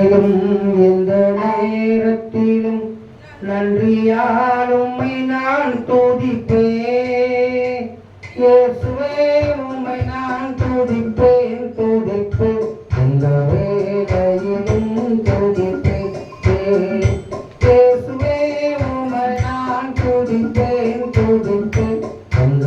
எந்த நேரத்திலும் நன்றியால் உம்மை நான் துதிப்பேன். இயேசுவே உம்மை நான் துதிப்பேன் துதிப்பேன் இந்த வேலையிலும் துதிப்பேன் இயேசுவே நான் துதிப்பேன் துதிப்பேன் இந்த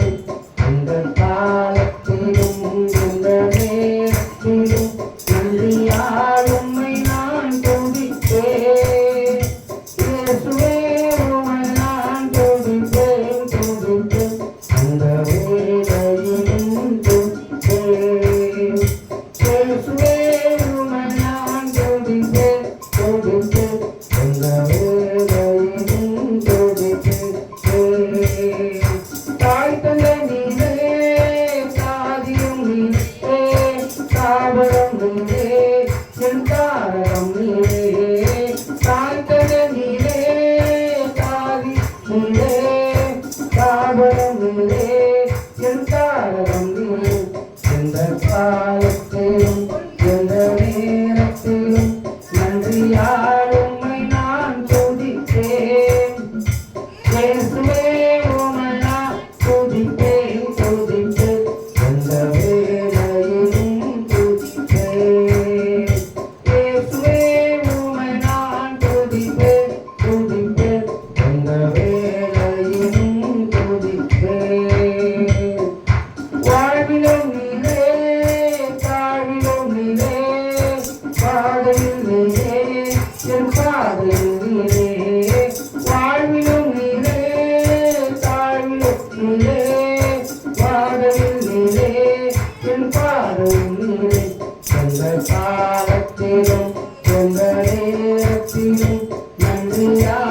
காலத்திலும் எந்த நேரத்திலும் நன்றியா பாலத்திலும் எந்த நேரத்திலும் நன்றியா?